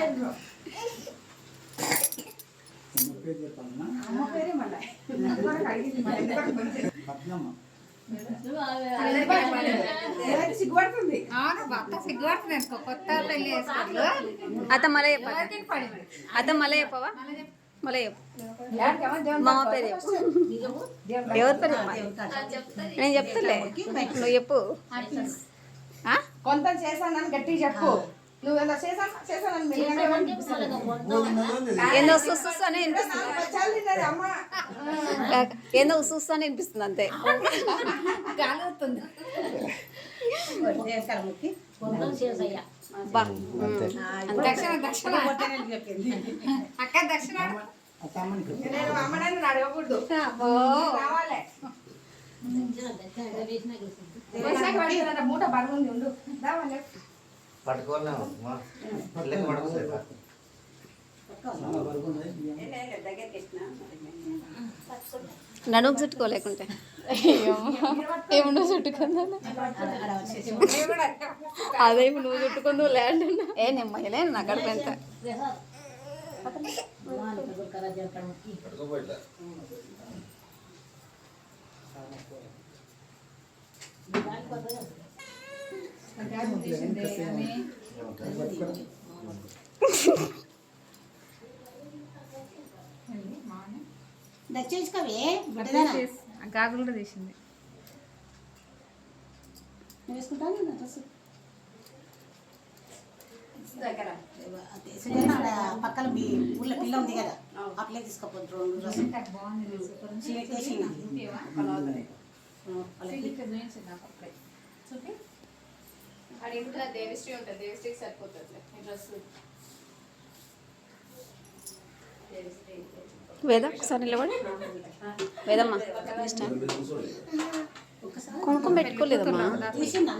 పేరు అమ్మ పేరే మళ్ళీ. సిగ్గుపడుతుంది? అవును భర్త సిగ్గుపడుతుంది అనుకో కొత్త పెళ్ళి చేసుకోవాలి అత్త మళ్ళీ చెప్పాలి అత్త. మళ్ళీ చెప్పవా? మళ్ళీ మామ పేరు చెప్పు. ఎవరి పేరు నేను చెప్తాలే. నువ్వు చెప్పు. ఆ? కొంత చేశానని గట్టిగా చెప్పు. నువ్వు ఎలా చేశాను చేశానని? ఏందో సుస్సు అని వినిపిస్తుంది వినిపిస్తుంది అంతే. దక్షిణ దక్షిణ అక్క దక్షిణ. నేను అడగకూడదు రావాలి మూట బరువుంది ఉండు రావాలి పడుకోలేదు. నడుము చుట్టుకోలేకుంటే ఏమన్నా చుట్టుకుందా అదే నువ్వు చుట్టుకుందు ల్యాండ్ ఏ నేను మహిళ నా గడప ఎంత పట్టుకోపోయిట్లా కూడా తీసింది. పక్కన మీ ఊళ్ళో పిల్ల ఉంది కదా ఆ పిల్ల తీసుకోపోతుంది అది ఇంట్లో దేవిశ్రీ ఉంటుంది. దేవిశ్రీకి సరిపోతుంది డ్రెస్. వేద ఒకసారి నిలబడి. వేదమ్మా ఇష్టం కుంకుమ పెట్టుకోలేదమ్మా. తీసిండు